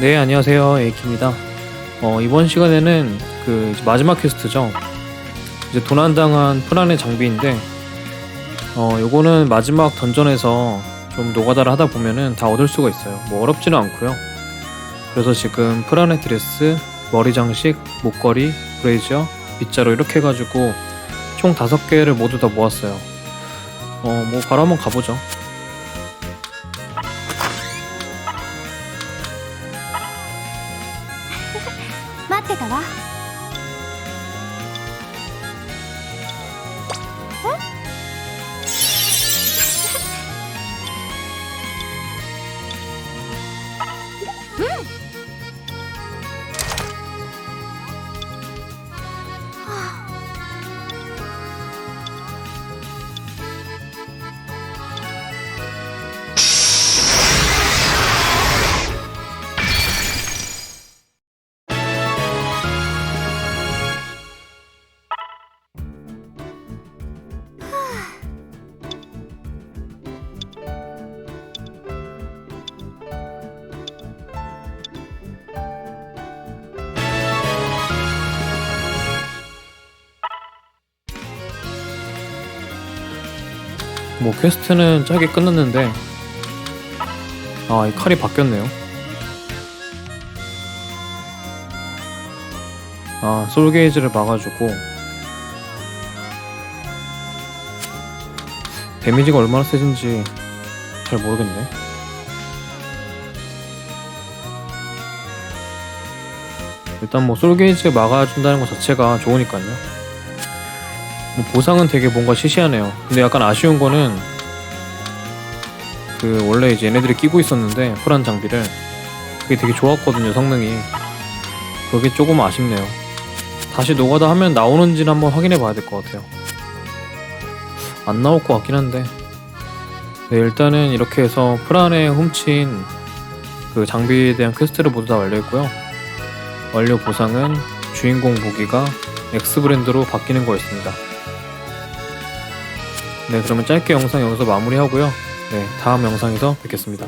네, 안녕하세요. 에이키입니다. 어, 이번 시간에는 그 마지막 퀘스트죠. 이제 도난당한 프란의 장비인데, 어, 요거는 마지막 던전에서 좀 노가다를 하다 보면은 다 얻을 수가 있어요. 뭐 어렵지는 않고요. 그래서 지금 프란의 드레스, 머리 장식, 목걸이, 브레이저, 빗자루 이렇게 해가지고 총 다섯 개를 모두 다 모았어요. 어, 뭐 바로 한번 가보죠. ってたわ。 뭐 퀘스트는 짧게 끝났는데 아 이 칼이 바뀌었네요. 아 솔게이지를 막아주고 데미지가 얼마나 세진지 잘 모르겠네. 일단 뭐 솔게이지 막아준다는 것 자체가 좋으니까요 뭐 보상은 되게 뭔가 시시하네요. 근데 약간 아쉬운 거는 그 원래 이제 얘네들이 끼고 있었는데 프란 장비를 그게 되게 좋았거든요 성능이. 그게 조금 아쉽네요. 다시 노가다 하면 나오는지는 한번 확인해 봐야 될 것 같아요. 안 나올 것 같긴 한데. 네 일단은 이렇게 해서 프란에 훔친 그 장비에 대한 퀘스트를 모두 다 완료했고요. 완료 보상은 주인공 무기가 X 브랜드로 바뀌는 거였습니다. 네, 그러면 짧게 영상 여기서 마무리하고요. 네, 다음 영상에서 뵙겠습니다.